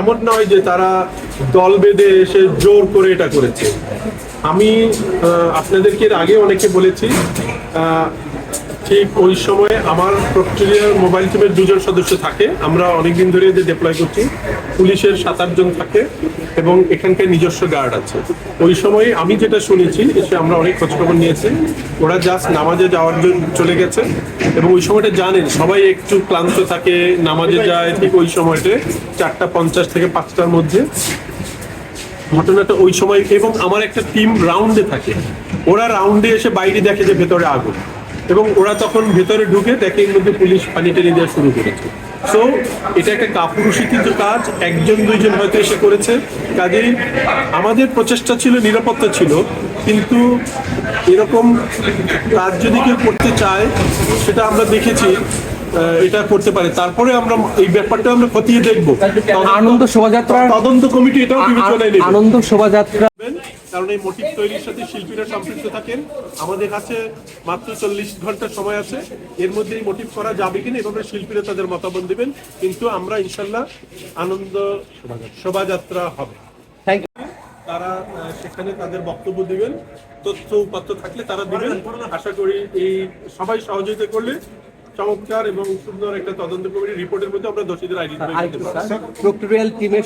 এমন নয় যে তারা দল বেঁধে এসে জোর করে এটা করেছে। আমি আপনাদেরকে আগে অনেকে বলেছি ঠিক ওই সময় আমার প্রক্টোরিয়ার মোবাইল টিমের দুজন সদস্য থাকে। আমরা অনেকদিন ধরে যে ডিপ্লয় করছি, পুলিশের সাত আটজন থাকে এবং এখানকার নিজস্ব গার্ড আছে। ওই সময় আমি যেটা শুনেছি এসে আমরা অনেক খোঁজখবর নিয়েছি। ওরা জাস্ট নামাজে যাওয়ার জন্য চলে গেছে। এবং ওই সময়টা জানেন, সবাই একটু ক্লান্ত থাকে, নামাজে যায় ঠিক ওই সময়টা চারটা পঞ্চাশ থেকে পাঁচটার মধ্যে। ঘটনাটা ওই সময় এবং আমার একটা টিম রাউন্ডে থাকে। ওরা রাউন্ডে এসে বাইরে দেখে যে ভেতরে আগুন। এবং ওরা তখন ভেতরে ঢুকে দেখে এর মধ্যে পুলিশ পানি টেনে দেওয়া শুরু করেছে। সো এটা একটা কাপুরুষিত কাজ, একজন, দুইজন হয়তো এসে করেছে। কাজেই আমাদের প্রচেষ্টা ছিল, নিরাপত্তা ছিল। কিন্তু এরকম কাজ যদি কেউ করতে চায় সেটা আমরা দেখেছি এটা করতে পারে। তারপরে আমরা এই ব্যাপারটা আমরা খতিয়ে দেখব। আনন্দ শোভাযাত্রা তদন্ত কমিটি এটাও বিবেচনায় নেবে। আনন্দ শোভাযাত্রা কারণ এই মোটিভ তৈরির সাথে শিল্পীরা সম্পৃক্ত থাকেন। আমাদের কাছে মাত্র চল্লিশ ঘণ্টা সময় আছে। এর মধ্যে এই মোটিভ করা যাবে কিনা এভাবে শিল্পীরা তাদের মতামত দিবেন। কিন্তু আমরা ইনশাল্লাহ আনন্দ শোভাযাত্রা হবে। তারা সেখানে তাদের বক্তব্য দিবেন তথ্য উপাত্ত থাকলে তারা দিবেন। আশা করি এই সবাই সহযোগিতা করলে চমৎকার এবং সুন্দর একটা তদন্ত কমিটি রিপোর্টের মধ্যে আমরা দোষীদের আইডেন্টিফাই করতে পারব। প্রক্টোরিয়াল টিমের